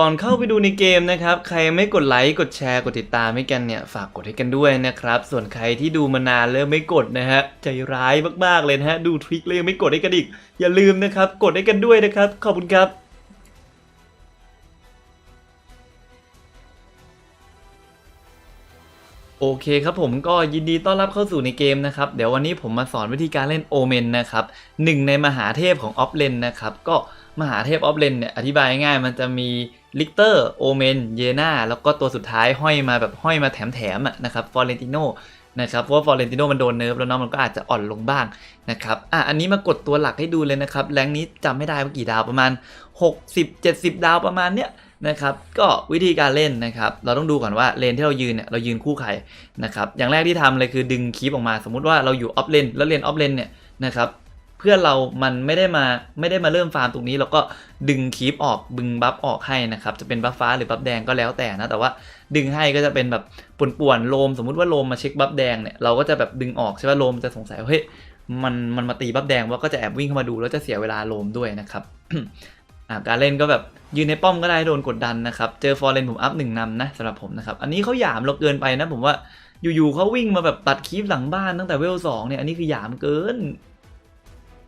ก่อนเข้าไปดูในเกมนะครับ ใครไม่กดไลค์ กดแชร์ กดติดตามให้กันเนี่ย ฝากกดให้กันด้วยนะครับ ส่วนใครที่ดูมานานแล้วไม่กดนะฮะ ใจร้ายมากๆเลยนะฮะ ดูทริคเลยไม่กดให้กันอีก อย่าลืมนะครับ กดให้กันด้วยนะครับ ขอบคุณครับโอเคครับผมก็ยินดีต้อนรับเข้าสู่ในเกมนะครับ เดี๋ยววันนี้ผมมาสอนวิธีการเล่นโอเมนนะครับหนึ่งในมหาเทพของออฟเลนนะครับ ก็มหาเทพออฟเลนเนี่ยอธิบายง่ายๆมันจะมี ลิกเตอร์โอเมนเยนาแล้วก็ตัวสุดท้ายห้อยมาแบบห้อยมาแถมๆอะนะครับฟอเรนติโนนะครับเพราะว่าฟอเรนติโนมันโดนเนิร์ฟแล้วเนาะมันก็อาจจะอ่อนลงบ้างนะครับอะอันนี้มากดตัวหลักให้ดูเลยนะครับแรงนี้จำไม่ได้ว่ากี่ดาวประมาณ 60-70 ดาวประมาณเนี้ยนะครับก็วิธีการเล่นนะครับเราต้องดูก่อนว่าเลนที่เรายืนเนี่ยเรายืนคู่ใครนะครับอย่างแรกที่ทำเลยคือดึงคีปออกมา สมมุติว่าเราอยู่ออฟเลนแล้วเลนออฟเลนเนี่ยนะครับ เพื่อนเรามันไม่ได้มาไม่ได้มาเริ่มฟาร์มตรงนี้เราก็ดึงคีปออกบึงบัฟออกให้นะครับ จะเป็นบัฟฟ้าหรือบัฟแดงก็แล้วแต่นะ แต่ว่าดึงให้ก็จะเป็นแบบป่วนๆโลมสมมุติว่าโลมมาเช็คบัฟแดงเนี่ยเราก็จะแบบดึงออกใช่ป่ะโลมจะสงสัยว่าเฮ้ยมันมันมาตีบัฟแดงว่าก็จะแอบวิ่งเข้ามาดูแล้วจะเสียเวลาโลมด้วยนะครับการเล่นก็แบบยืนในป้อมก็ได้โดนกดดันนะครับ เจอฟอร์เรนผมอัพหนึ่งนำนะสำหรับผมนะครับ อันนี้เขาหยามเราเกินไปนะ ผมว่าอยู่ๆเขาวิ่งมาแบบตัดคีฟหลังบ้านตั้งแต่เวลสองเนี่ย อันนี้คือหยามเกิน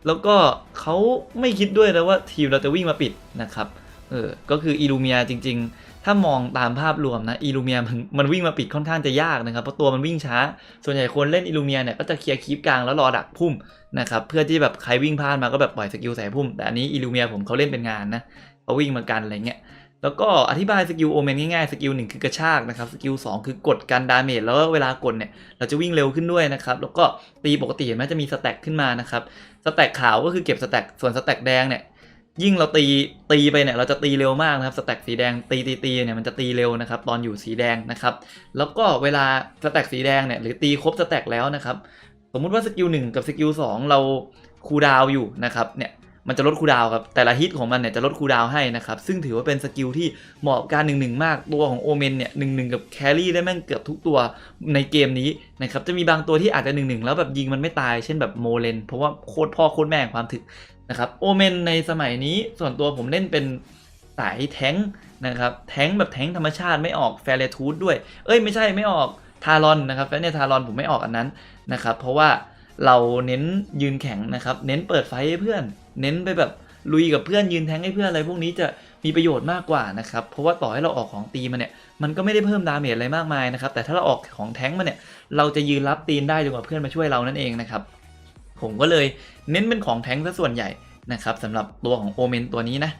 แล้วก็เขาไม่คิดด้วยนะว่าทีมเราจะวิ่งมาปิดนะครับเออก็คืออิลูเมียจริง ๆ ถ้ามองตามภาพรวมนะอิลูเมียมันมันวิ่งมาปิดค่อนข้างจะยากนะครับเพราะตัวมันวิ่งช้า ส่วนใหญ่คนเล่นอิลูเมียเนี่ยก็จะเคลียร์คีปกลางแล้วรอดักพุ่มนะครับเพื่อที่แบบใครวิ่งพลาดมาก็แบบปล่อยสกิลใส่พุ่ม แต่อันนี้อิลูเมียผมเขาเล่นเป็นงานนะเขาวิ่งมากันอะไรเงี้ย แล้วก็อธิบายสกิลโอเมนง่ายๆ สกิลหนึ่งคือกระชากนะครับ สกิลสองคือกดกันดาเมจแล้วเวลากดเนี่ยเราจะวิ่งเร็วขึ้นด้วยนะครับ แล้วก็ตีปกติเห็นไหมจะมีสแต็กขึ้นมานะครับสแต็กขาวก็คือเก็บสแต็กส่วนสแต็กแดงเนี่ยยิ่งเราตีตีไปเนี่ยเราจะตีเร็วมากนะครับสแต็กสีแดงตีตีตีเนี่ยมันจะตีเร็วนะครับตอนอยู่สีแดงนะครับแล้วก็เวลาสแต็กสีแดงเนี่ยหรือตีครบสแต็กแล้วนะครับสมมุติว่าสกิลหนึ่งกับสกิลสองเราคูดาวอยู่นะครับเนี่ย มันจะลดคูดาวครับ แต่ละฮิตของมันเนี่ยจะลดคูดาวให้นะครับ ซึ่งถือว่าเป็นสกิลที่เหมาะกับการหนึ่งหนึ่งมากตัวของโอเมนเนี่ยหนึ่งหนึ่งกับแครี่ได้แม่งเกือบทุกตัวในเกมนี้นะครับจะมีบางตัวที่อาจจะหนึ่งหนึ่งแล้วแบบยิงมันไม่ตายเช่นแบบโมเลนเพราะว่าโคตรพ่อโคตรแม่งความถึกนะครับโอเมนในสมัยนี้ส่วนตัวผมเล่นเป็นสายแท้งนะครับแท้งแบบแท้งธรรมชาติไม่ออกแฟเรทูดด้วย เอ้ยไม่ใช่ไม่ออกทารอนนะครับแฟนเนี่ยทารอนผมไม่ออกอันนั้นนะครับเพราะว่าเราเน้นยืนแข็งนะครับ เน้นเปิดไฟให้เพื่อน เน้นไปแบบลุยกับเพื่อนยืนแทงให้เพื่อนอะไรพวกนี้จะมีประโยชน์มากกว่านะครับ เพราะว่าต่อให้เราออกของตีมาเนี่ย มันก็ไม่ได้เพิ่มดาเมจอะไรมากมายนะครับ แต่ถ้าเราออกของแทงมาเนี่ย เราจะยืนรับตีนได้จนกว่าเพื่อนมาช่วยเรานั่นเองนะครับ ผมก็เลยเน้นเป็นของแทงซะส่วนใหญ่นะครับสำหรับตัวของโอเมนตัวนี้นะ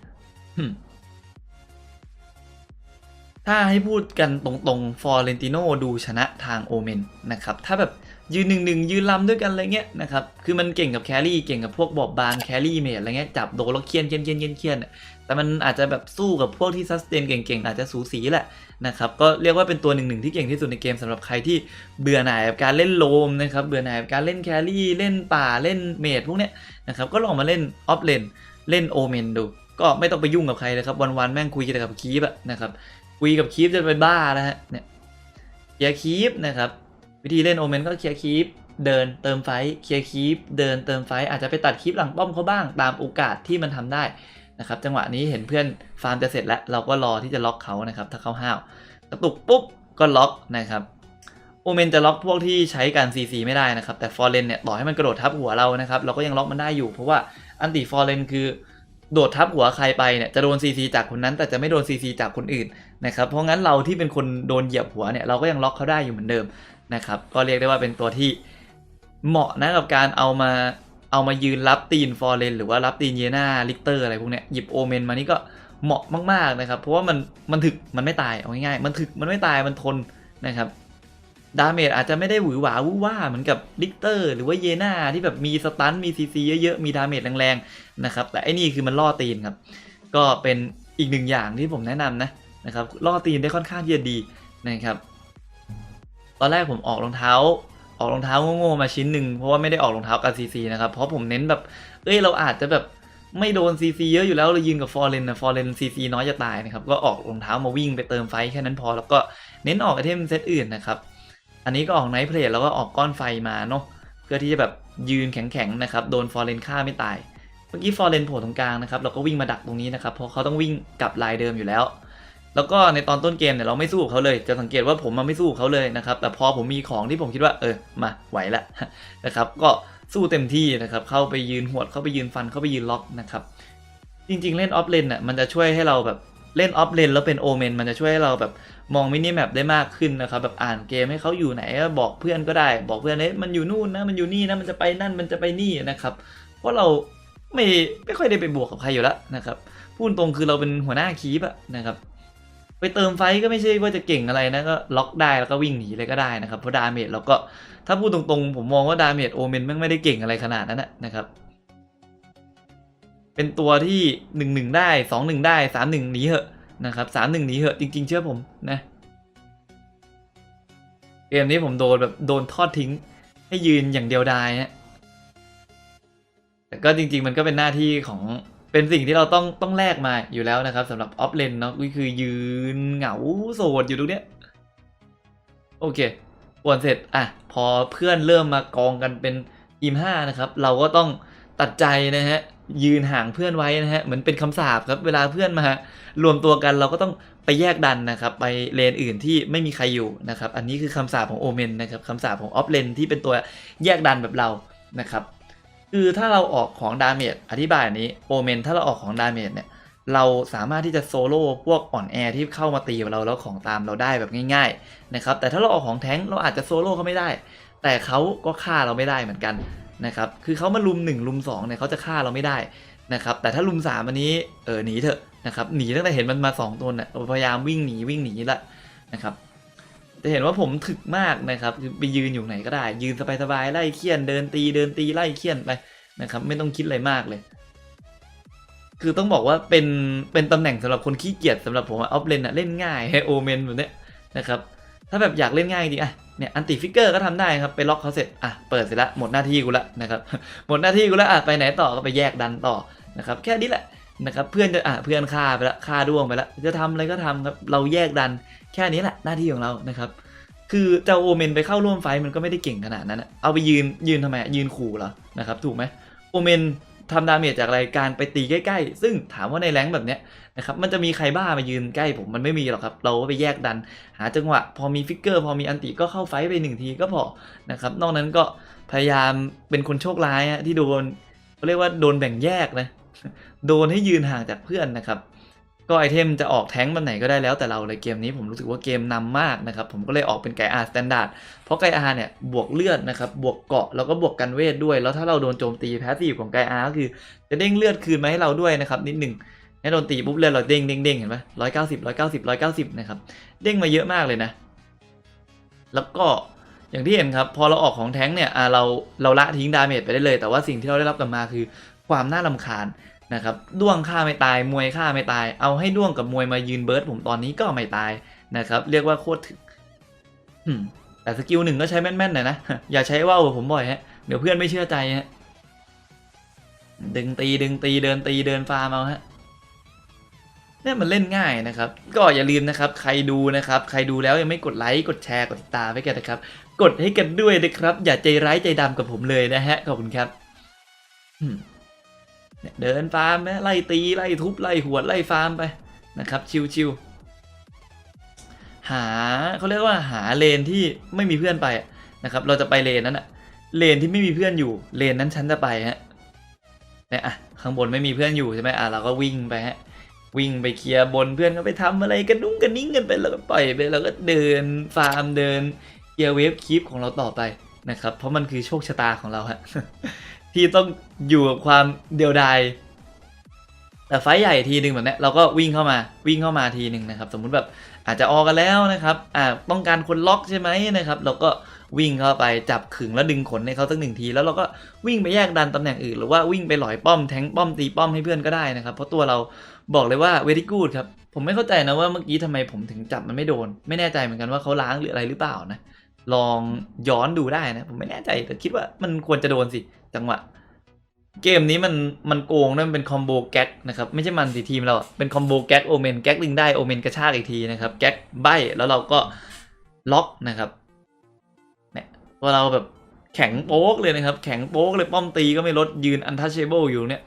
ถ้าให้พูดกันตรงๆ ฟอร์เรนติโนดูชนะทางโอเมนนะครับ ถ้าแบบ ยืนหนึ่งหนึ่งยืนลำด้วยกันอะไรเงี้ยนะครับคือมันเก่งกับแครี่เก่งกับพวกบอบบางแครี่เมจอะไรเงี้ยจับโดนแล้วเคียนเคียนเคียนเคียนเคียนแต่มันอาจจะแบบสู้กับพวกที่ซัสเตนเก่งๆอาจจะสูสีแหละนะครับก็เรียกว่าเป็นตัวหนึ่งหนึ่งที่เก่งที่สุดในเกมสำหรับใครที่เบื่อหน่ายกับการเล่นโลมนะครับเบื่อหน่ายกับการเล่นแครี่เล่นป่าเล่นเมจพวกเนี้ยนะครับก็ลองมาเล่นออฟเลนเล่นโอเมนดูก็ไม่ต้องไปยุ่งกับใครเลยครับวันๆแม่งคุยกันแต่กับคีปอะนะครับคุยกับคีปจะไปบ้าแล้วฮะเนี่ยเคลียร์คีปนะครับ วิธีเล่นโอเมนก็เคลียร์คีปเดินเติมไฟเคลียร์คีปเดินเติมไฟอาจจะไปตัดคีปหลังป้อมเขาบ้างตามโอกาสที่มันทำได้นะครับจังหวะนี้เห็นเพื่อนฟาร์มจะเสร็จแล้ว เราก็รอที่จะล็อกเขานะครับถ้าเขาห้าวกระตุกปุ๊บก็ล็อกนะครับโอเมนจะล็อกพวกที่ใช้การ CC ไม่ได้นะครับ แต่ฟอร์เรนเนี่ยต่อให้มันกระโดดทับหัวเรานะครับเราก็ยังล็อกมันได้อยู่ เพราะว่าอันติฟอร์เรนคือโดดทับหัวใครไปเนี่ยจะโดน CC จากคนนั้น แต่จะไม่โดน CC จากคนอื่นนะครับเพราะงั้นเราที่เป็นคนโดนเหยียบหัวเนี่ยเราก็ยังล็อกเขาได้อยู่เหมือนเดิม นะครับ ก็เรียกได้ว่าเป็นตัวที่เหมาะนะกับการเอามาเอามายืนรับตีนฟอร์เรนหรือว่ารับตีนเยนาลิกเตอร์อะไรพวกเนี้ยหยิบโอเมนมานี่ก็เหมาะมาก ๆ นะครับ เพราะว่ามันมันถึกมันไม่ตายเอาง่ายๆมันถึกมันไม่ตายมันทนนะครับดาเมจอาจจะไม่ได้หวือหวาวู่ว่าเหมือนกับลิกเตอร์หรือว่าเยนาที่แบบมีสตันมีซีซีเยอะๆ มีดาเมจแรงๆนะครับแต่ไอ้นี่คือมันล่อตีนครับ ก็เป็นอีกหนึ่งอย่างที่ผมแนะนำนะนะครับล่อตีนได้ค่อนข้างที่จะดีนะครับ ตอนแรกผมออกรองเท้า ออกรองเท้าโง่ๆมาชิ้นหนึ่งเพราะว่าไม่ได้ออกรองเท้ากับซีซีนะครับเพราะผมเน้นแบบเอ้ยเราอาจจะแบบไม่โดนซีซีเยอะอยู่แล้วเรายืนกับฟอร์เรนนะฟอร์เรนซีซีน้อยจะตายนะครับก็ออกรองเท้ามาวิ่งไปเติมไฟแค่นั้นพอ แล้วก็เน้นออกไอเทมเซตอื่นนะครับอันนี้ก็ออกไนท์เพลทแล้วก็ออกก้อนไฟมาเนาะเพื่อที่จะแบบยืนแข็งๆนะครับโดนฟอร์เรนฆ่าไม่ตายเมื่อกี้ฟอร์เรนโผล่ตรงกลางนะครับเราก็วิ่งมาดักตรงนี้นะครับเพราะเขาต้องวิ่งกลับลายเดิมอยู่แล้ว แล้วก็ในตอนต้นเกมเนี่ยเราไม่สู้เขาเลยจะสังเกตว่าผมมาไม่สู้เขาเลยนะครับแต่พอผมมีของที่ผมคิดว่าเออมาไหวละนะครับก็สู้เต็มที่นะครับเข้าไปยืนหวดเข้าไปยืนฟันเข้าไปยืนล็อกนะครับจริงๆเล่นออฟเลนน่ะมันจะช่วยให้เราแบบเล่นออฟเลนแล้วเป็นโอเมนมันจะช่วยให้เราแบบมองมินิแมปได้มากขึ้นนะครับแบบอ่านเกมให้เขาอยู่ไหนก็บอกเพื่อนก็ได้ บอกเพื่อนเอ้ยมันอยู่นู่นนะมันอยู่นี่นะมันจะไปนั่นมันจะไปนี่นะครับเพราะเราไม่ไม่ค่อยได้ไปบวกกับใครอยู่แล้วนะครับพูดตรงคือเราเป็นหัวหน้าคีปอะนะครับ ไปเติมไฟก็ไม่ใช่ว่าจะเก่งอะไรนะก็ล็อกได้แล้วก็วิ่งหนีเลยก็ได้นะครับเพราะดาเมจเราก็ถ้าพูดตรงๆ ผมมองว่าดาเมจโอเมนไม่ได้เก่งอะไรขนาดนั้นนะนะครับ เป็นตัวที่หนึ่งหนึ่งได้สองหนึ่งได้สามหนึ่งหนีเหอะนะครับสามหนึ่งหนีเหอะจริง ๆ เชื่อผมนะเกมนี้ผมโดนแบบโดนทอดทิ้ง ให้ยืนอย่างเดียวดายฮะแต่ก็จริง ๆ มันก็เป็นหน้าที่ของ เป็นสิ่งที่เราต้องต้องแลกมาอยู่แล้วนะครับสำหรับออฟเลนเนาะก็คือยืนเหงาโสดอยู่ตรงเนี้ยโอเคปวนเสร็จอะพอเพื่อนเริ่มมากองกันเป็นทีมห้านะครับ เราก็ต้องตัดใจนะฮะยืนห่างเพื่อนไว้นะฮะเหมือนเป็นคำสาปครับเวลาเพื่อนมารวมตัวกันเราก็ต้องไปแยกดันนะครับไปเลนอื่นที่ไม่มีใครอยู่นะครับอันนี้คือคำสาปของโอเมนนะครับคำสาปของออฟเลนที่เป็นตัวแยกดันแบบเรานะครับ คือถ้าเราออกของดาเมจอธิบายนี้โอเมนถ้าเราออกของดาเมจเนี่ยเราสามารถที่จะโซโล่พวกอ่อนแอที่เข้ามาตีเราแล้วของตามเราได้แบบง่ายๆนะครับแต่ถ้าเราออกของแท้งเราอาจจะโซโล่เขาไม่ได้ แต่เขาก็ฆ่าเราไม่ได้เหมือนกันนะครับคือเขามาลุม1ลุม2เนี่ยเขาจะฆ่าเราไม่ได้นะครับแต่ถ้าลุม3อันนี้เออหนีเถอะนะครับหนีตั้งแต่เห็นมันมา 2ตัวเนี่ยพยายามวิ่งหนีวิ่งหนีละนะครับ จะเห็นว่าผมถึกมากนะครับไปยืนอยู่ไหนก็ได้ ยืนสบายๆไล่เคี่ยนเดินตีเดินตีไล่เคี่ยนไปนะครับ ไม่ต้องคิดอะไรมากเลย คือต้องบอกว่าเป็นเป็นตำแหน่งสำหรับคนขี้เกียจสำหรับผมออฟเลนอะเล่นง่ายให้โอเมนแบบเนี้ยนะครับ ถ้าแบบอยากเล่นง่ายจริงอะเนี่ยอันติฟิกเกอร์ก็ทำได้ครับไปล็อกเขาเสร็จอะเปิดเสร็จละหมดหน้าที่กูละนะครับหมดหน้าที่กูละอะไปไหนต่อก็ไปแยกดันต่อนะครับ แค่นี้แหละนะครับเพื่อนจะอะเพื่อนฆ่าไปละฆ่าด้วงไปละจะทำอะไรก็ทำครับเราแยกดัน แค่นี้แหละหน้าที่ของเรานะครับ คือเจ้าโอเมนไปเข้าร่วมไฟมันก็ไม่ได้เก่งขนาดนั้นเอาไปยืนยืนทำไมยืนขู่เหรอนะครับถูกไหมโอเมนทำดาเมจจากรายการไปตีใกล้ๆ ซึ่งถามว่าในแรงแบบเนี้ยนะครับมันจะมีใครบ้ามายืนใกล้ผมมันไม่มีหรอกครับ เราก็ไปแยกดัน หาจังหวะ พอมีฟิกเกอร์พอมีอันติก็เข้าไฟไปหนึ่งทีก็พอนะครับนอกนั้นก็พยายามเป็นคนโชคร้ายที่โดนเขาเรียกว่าโดนแบ่งแยกนะโดนให้ยืนห่างจากเพื่อนนะครับ ก็ไอเทมจะออกแท้งแบบไหนก็ได้แล้วแต่เราเลยเกมนี้ผมรู้สึกว่าเกมนำมากนะครับ ผมก็เลยออกเป็นไกอาร์สแตนดาร์ดเพราะไกอาร์เนี่ยบวกเลือดนะครับ บวกเกาะแล้วก็บวกกันเวทด้วย แล้วถ้าเราโดนโจมตีแพสซีฟของไกอาร์ก็คือจะเด้งเลือดคืนมาให้เราด้วยนะครับนิดหนึ่งให้โดนตีปุ๊บเลือดเราเด้งเด้งเด้งเห็นไหมร้อยเก้าสิบร้อยเก้าสิบร้อยเก้าสิบนะครับเด้งมาเยอะมากเลยนะ แล้วก็อย่างที่เห็นครับพอเราออกของแท้งเนี่ยอ่าเราเราละทิ้งดาเมจไปได้เลย แต่ว่าสิ่งที่เราได้รับกลับมาคือความน่ารำคาญ นะครับด้วงฆ่าไม่ตายมวยฆ่าไม่ตาย เอาให้ด้วงกับมวยมายืนเบิร์ดผมตอนนี้ก็ไม่ตายนะครับเรียกว่าโคตรถึกแต่สกิลหนึ่งก็ใช้แม่นๆหน่อยนะอย่าใช้ว่าวกับผมบ่อยฮะเดี๋ยวเพื่อนไม่เชื่อใจฮะดึงตีดึงตีเดินตีเดินฟาร์มเอาฮะเนี่ยมันเล่นง่ายนะครับ ก็อย่าลืมนะครับ ใครดูนะครับ ใครดูแล้วยังไม่กดไลค์กดแชร์กดติดตามไว้กันนะครับ กดให้กันด้วยนะครับ อย่าใจร้ายใจดำกับผมเลยนะฮะขอบคุณครับอืม เดินฟาร์มนะไล่ตีไล่ทุบไล่หัวดไล่ฟาร์มไปนะครับชิวๆหาเขาเรียกว่าหาเลนที่ไม่มีเพื่อนไปนะครับเราจะไปเลนนั้นอะเลนที่ไม่มีเพื่อนอยู่เลนนั้นฉันจะไปฮะเนี่ยอะข้างบนไม่มีเพื่อนอยู่ใช่ไหมอะเราก็วิ่งไปฮะวิ่งไปเคลียร์บนเพื่อนก็ไปทำอะไรกันนุ่งกันนิ่งกันไปแล้วก็ปล่อยไปแล้วก็เดินฟาร์มเดินเคลียร์เวฟคีปของเราต่อไปนะครับเพราะมันคือโชคชะตาของเราฮะ ที่ต้องอยู่กับความเดียวดายแต่ไฟใหญ่ทีหนึ่งแบบนี้เราก็วิ่งเข้ามาวิ่งเข้ามาทีหนึ่งนะครับ สมมุติแบบอาจจะออกกันแล้วนะครับอ่าต้องการคนล็อกใช่ไหมนะครับ เราก็วิ่งเข้าไปจับขึงแล้วดึงขนให้เขาสักหนึ่งที แล้วเราก็วิ่งไปแยกดันตำแหน่งอื่น หรือว่าวิ่งไปหลอยป้อมแทงป้อมตีป้อมให้เพื่อนก็ได้นะครับ เพราะตัวเราบอกเลยว่าเวทีกูดครับผมไม่เข้าใจนะว่าเมื่อกี้ทำไมผมถึงจับมันไม่โดน ไม่แน่ใจเหมือนกันว่าเขาล้างหรืออะไรหรือเปล่านะลองย้อนดูได้นะผมไม่แน่ใจแต่คิดว่ามันควรจะโดนสิ จังหวะ เกมนี้มันมันโกงนะมันเป็นคอมโบแก๊กนะครับ ไม่ใช่มันสิทีมเราเป็นคอมโบแก๊กโอเมนแก๊กดึงได้โอเมนกระชากอีกทีนะครับแก๊กใบแล้วเราก็ล็อกนะครับเนี่ยพอเราแบบแข็งโป๊กเลยนะครับ แข็งโป๊กเลยป้อมตีก็ไม่ลดยืน untouchable อยู่เนี่ย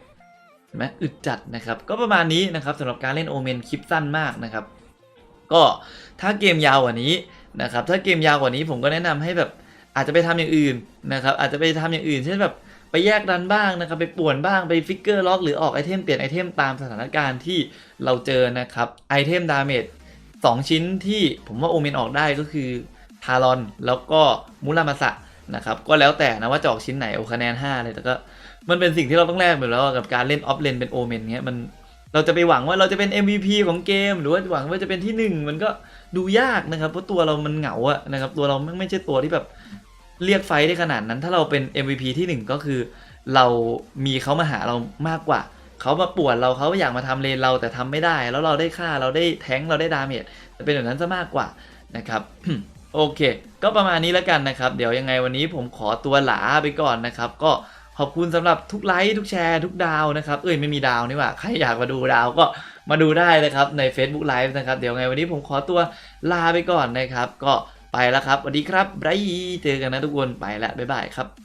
เห็นไหมอึดจัดนะครับ ก็ประมาณนี้นะครับสำหรับการเล่นโอเมนคลิปสั้นมากนะครับ ก็ถ้าเกมยาวกว่านี้นะครับ ถ้าเกมยาวกว่านี้ผมก็แนะนำให้แบบอาจจะไปทำอย่างอื่นนะครับ อาจจะไปทำอย่างอื่น เช่นแบบ ไปแยกดันบ้างนะครับ ไปป่วนบ้างไปฟิกเกอร์ล็อกหรือออกไอเทมเปลี่ยนไอเทมตามสถานการณ์ที่เราเจอนะครับไอเทมดาเมจสองชิ้นที่ผมว่าโอเมนออกได้ก็คือทารอนแล้วก็มุรามาสะนะครับก็แล้วแต่นะว่าจะออกชิ้นไหนโอคะแนน5เลยแต่ก็มันเป็นสิ่งที่เราต้องแลกอยู่แล้วกับการเล่นออฟเลนเป็นโอเมนเงี้ยมันเราจะไปหวังว่าเราจะเป็น MVP ของเกม หรือว่าหวังว่าจะเป็นที่หนึ่งมันก็ดูยากนะครับเพราะตัวเรามันเหงาอะนะครับตัวเราไม่ไม่ใช่ตัวที่แบบ เรียกไฟได้ขนาดนั้น ถ้าเราเป็น MVP ที่หนึ่งก็คือ เรามีเขามาหาเรามากกว่า เขามาปวนเราเขาอยากมาทำเลนเราแต่ทำไม่ได้ แล้วเราได้ค่าเราได้แทงเราได้ดาเมจจะเป็นแบบนั้นซะมากกว่านะครับโอเค ก็ประมาณนี้แล้วกันนะครับ เดี๋ยวยังไงวันนี้ผมขอตัวหลาไปก่อนนะครับ ก็ขอบคุณสำหรับทุกไลค์ทุกแชร์ทุกดาวนะครับ เอ้ยไม่มีดาวนี่หว่า ใครอยากมาดูดาวก็มาดูได้นะครับใน Facebook Live นะครับ เดี๋ยวไงวันนี้ผมขอตัวลาไปก่อนนะครับ ก็ ไปแล้วครับสวัสดีครับไบรท์เจอกันนะทุกคนไปแล้วบ๊ายบายครับ